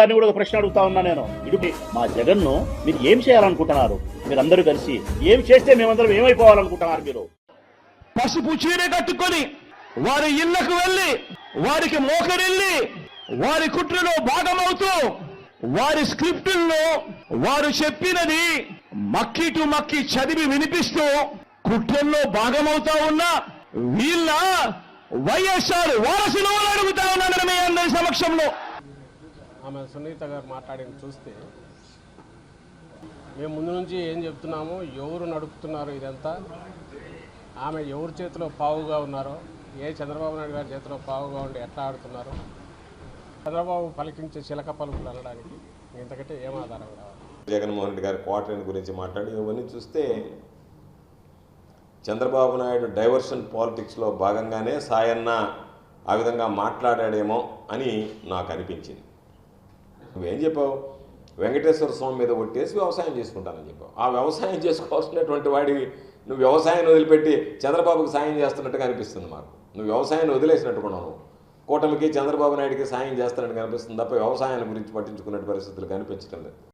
గారిని కూడా ఒక ప్రశ్న అడుగుతా ఉన్నా నేను. ఇటు మా జగన్ను మీరు ఏం చేయాలనుకుంటున్నారు? మీరు అందరూ కలిసి ఏం చేస్తే మేమందరం ఏమైపోవాలనుకుంటున్నారు మీరు? పసుపు చీర కట్టుకొని వారి ఇళ్ళకు వెళ్ళి వారికి మోకరిల్లి వారి కుట్రలో భాగమవుతూ వారి స్క్రిప్టుల్లో వారు చెప్పినది మక్కి టు మక్కి చదివి వినిపిస్తూ కుట్రల్లో భాగమవుతా ఉన్న వీళ్ళ వైఎస్ఆర్ వారసులు అడుగుతా ఉన్నాను మీ అందరి సమక్షంలో. ఆమె సునీత గారు మాట్లాడింది చూస్తే మేము ముందు నుంచి ఏం చెప్తున్నాము ఎవరు నడుపుతున్నారు ఇదంతా? ఆమె ఎవరి చేతిలో పావుగా ఉన్నారో ఏ చంద్రబాబు నాయుడు గారి చేతిలో పావుగా ఉండి ఎట్లా ఆడుతున్నారో? చంద్రబాబు పలికించే చిలక పలుకులు అనడానికి ఇంతకంటే ఏం ఆధారం కావాలి? జగన్మోహన్ రెడ్డి గారి క్వార్టర్ని గురించి మాట్లాడి ఇవన్నీ చూస్తే చంద్రబాబు నాయుడు డైవర్షన్ పాలిటిక్స్లో భాగంగానే సాయన్న ఆ విధంగా మాట్లాడాడేమో అని నాకు అనిపించింది. నువ్వేం చెప్పావు? వెంకటేశ్వర స్వామి మీద ఒట్టేసి వ్యవసాయం చేసుకుంటానని చెప్పావు. ఆ వ్యవసాయం చేసుకోవాల్సినటువంటి వాడివి నువ్వు వ్యవసాయాన్ని వదిలిపెట్టి చంద్రబాబుకి సాయం చేస్తున్నట్టుగా అనిపిస్తుంది మాకు. నువ్వు వ్యవసాయాన్ని వదిలేసినట్టుకున్నావు కూటమికి చంద్రబాబు నాయుడికి సాయం చేస్తున్నట్టు కనిపిస్తుంది తప్ప వ్యవసాయాన్ని గురించి పట్టించుకున్నట్టు పరిస్థితులు కనిపించడం లేదు.